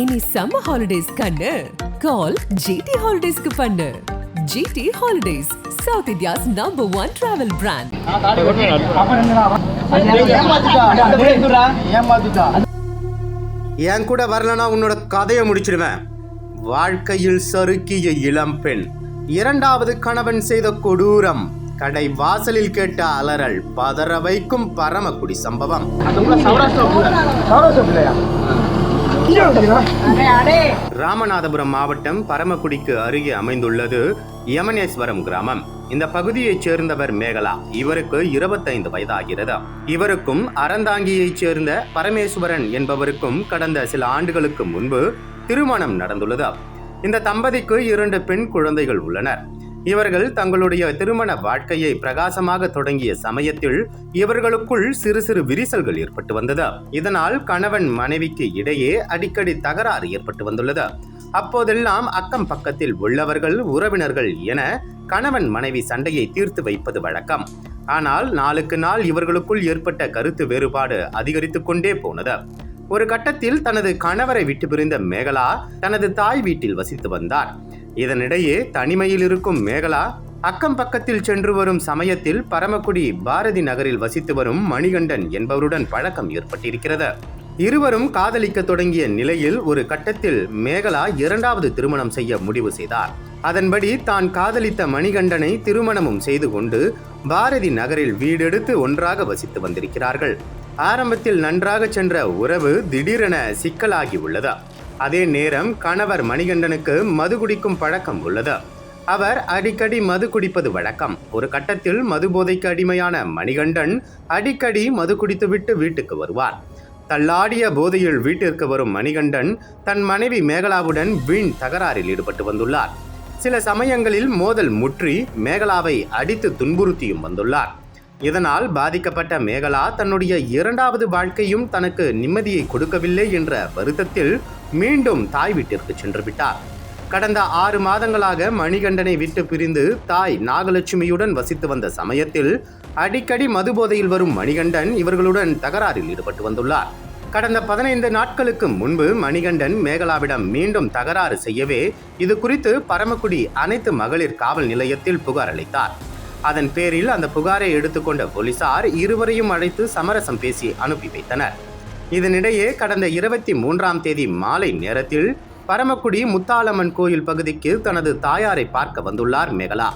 இனி summer holidays கண்ணு. கால் GT ஹாலிடேஸ்க்கு பண்ணு. GT holidays south India's number one travel brand என் கூட வரலனா உன்னோட கதையை முடிச்சிடுவேன். வாழ்க்கையில் சறுக்கிய இளம்பெண் இரண்டாவது கணவன் செய்த கொடூரம் கடை வாசலில் கேட்ட அலறல் பதற வைக்கும் பரமக்குடி சம்பவம். ராமநாதபுரம் மாவட்டம் பரமக்குடிக்கு அருகே அமைந்துள்ளது யமனேஸ்வரம் கிராமம். இந்த பகுதியைச் சேர்ந்தவர் மேகலா. இவருக்கு இருபத்தைந்து வயதாகிறது. இவருக்கும் அறந்தாங்கியைச் சேர்ந்த பரமேஸ்வரன் என்பவருக்கும் கடந்த சில ஆண்டுகளுக்கு முன்பு திருமணம் நடந்துள்ளது. இந்த தம்பதிக்கு இரண்டு பெண் குழந்தைகள் உள்ளனர். இவர்கள் தங்களுடைய திருமண வாழ்க்கையை பிரகாசமாக தொடங்கிய சமயத்தில் இவர்களுக்குள் சிறு சிறு விரிசல்கள் ஏற்பட்டு வந்தது. இதனால் கணவன் மனைவிக்கு இடையே அடிக்கடி தகராறு ஏற்பட்டு வந்துள்ளது. அப்போதெல்லாம் அக்கம் பக்கத்தில் உள்ளவர்கள் உறவினர்கள் என கணவன் மனைவி சண்டையை தீர்த்து வைப்பது வழக்கம். ஆனால் நாளுக்கு நாள் இவர்களுக்குள் ஏற்பட்ட கருத்து வேறுபாடு அதிகரித்து கொண்டே போனது. ஒரு கட்டத்தில் தனது கணவரை விட்டு பிரிந்த மேகலா தனது தாய் வீட்டில் வசித்து வந்தார். இதனிடையே தனிமையில் இருக்கும் மேகலா அக்கம் பக்கத்தில் சென்று வரும் சமயத்தில் பரமக்குடி பாரதி நகரில் வசித்து வரும் மணிகண்டன் என்பவருடன் பழக்கம் ஏற்பட்டிருக்கிறது. இருவரும் காதலிக்க தொடங்கிய நிலையில் ஒரு கட்டத்தில் மேகலா இரண்டாவது திருமணம் செய்ய முடிவு செய்தார். அதன்படி தான் காதலித்த மணிகண்டனை திருமணமும் செய்து கொண்டு பாரதி நகரில் வீடெடுத்து ஒன்றாக வசித்து வந்திருக்கிறார்கள். ஆரம்பத்தில் நன்றாக சென்ற உறவு திடீரென சிக்கலாகி உள்ளதா. அதே நேரம் கணவர் மணிகண்டனுக்கு மது குடிக்கும் பழக்கம் உள்ளது? அவர் அடிக்கடி மது குடிப்பது வழக்கம். ஒரு கட்டத்தில் மது போதைக்கு அடிமையான மணிகண்டன் அடிக்கடி மது குடித்துவிட்டு வீட்டுக்கு வருவார். தள்ளாடிய போதையில் வீட்டிற்கு வரும் மணிகண்டன் தன் மனைவி மேகலாவுடன் வீண் தகராறில் ஈடுபட்டு வந்துள்ளார். சில சமயங்களில் மோதல் முற்றி மேகலாவை அடித்து துன்புறுத்தியும் வந்துள்ளார். இதனால் பாதிக்கப்பட்ட மேகலா தன்னுடைய இரண்டாவது வாழ்க்கையும் தனக்கு நிம்மதியை கொடுக்கவில்லை என்ற வருத்தத்தில் மீண்டும் தாய் வீட்டிற்கு சென்று விட்டார் கடந்த ஆறு மாதங்களாக மணிகண்டனை விட்டு பிரிந்து தாய் நாகலட்சுமியுடன் வசித்து வந்த சமயத்தில் அடிக்கடி மதுபோதையில் வரும் மணிகண்டன் இவர்களுடன் தகராறில் ஈடுபட்டு வந்துள்ளார். கடந்த பதினைந்து நாட்களுக்கு முன்பு மணிகண்டன் மேகலாவிடம் மீண்டும் தகராறு செய்யவே இது குறித்து பரமக்குடி அனைத்து மகளிர் காவல் நிலையத்தில் புகார் அளித்தார். அதன் பேரில் அந்த புகாரை எடுத்துக்கொண்ட போலீசார் இருவரையும் அழைத்து சமரசம் பேசி அனுப்பி வைத்தனர். இதனிடையே கடந்த இருபத்தி மூன்றாம் தேதி மாலை நேரத்தில் பரமக்குடி முத்தாலம்மன் கோயில் பகுதிக்கு தனது தாயாரை பார்க்க வந்துள்ளார் மேகலா.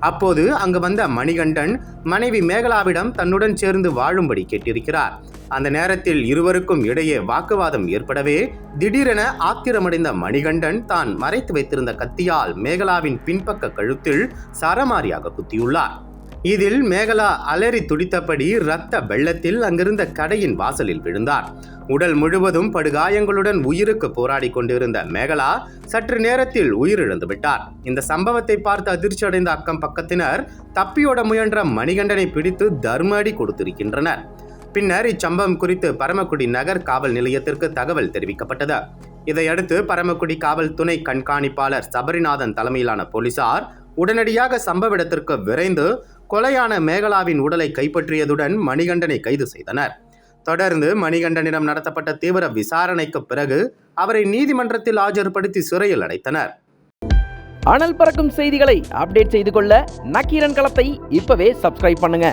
அப்போது அங்கு வந்த மணிகண்டன் மனைவி மேகலாவிடம் தன்னுடன் சேர்ந்து வாழும்படி கேட்டிருக்கிறார். அந்த நேரத்தில் இருவருக்கும் இடையே வாக்குவாதம் ஏற்படவே திடீரென ஆத்திரமடைந்த மணிகண்டன் தான் மறைத்து வைத்திருந்த கத்தியால் மேகலாவின் பின்பக்க கழுத்தில் சரமாரியாக குத்தியுள்ளார். இதில் மேகலா அலறி துடித்தபடி இரத்த வெள்ளத்தில் அங்கிருந்த கடையின் வாசலில் விழுந்தார். உடல் முழுவதும் படுகாயங்களுடன் உயிருக்கு போராடி கொண்டிருந்த மேகலா சற்று நேரத்தில் உயிரிழந்து விட்டார். இந்த சம்பவத்தை பார்த்து அதிர்ச்சியடைந்த அக்கம் பக்கத்தினர் தப்பியோட முயன்ற மணிகண்டனை பிடித்து தர்மடி கொடுத்திருக்கின்றனர். பின்னர் இச்சம்பவம் குறித்து பரமக்குடி நகர் காவல் நிலையத்திற்கு தகவல் தெரிவிக்கப்பட்டது. இதையடுத்து பரமக்குடி காவல் துணை கண்காணிப்பாளர் சபரிநாதன் தலைமையிலான போலீசார் உடனடியாக சம்பவ இடத்திற்கு விரைந்து கொலையான மேகலாவின் உடலை கைப்பற்றியதுடன் மணிகண்டனை கைது செய்தனர். தொடர்ந்து மணிகண்டனிடம் நடத்தப்பட்ட தீவிர விசாரணைக்கு பிறகு அவரை நீதிமன்றத்தில் ஆஜர்படுத்தி சிறையில் அடைத்தனர். அனல் பறக்கும் செய்திகளை அப்டேட் செய்து கொள்ள நக்கீரன் களத்தை இப்பவே சப்ஸ்கிரைப் பண்ணுங்க.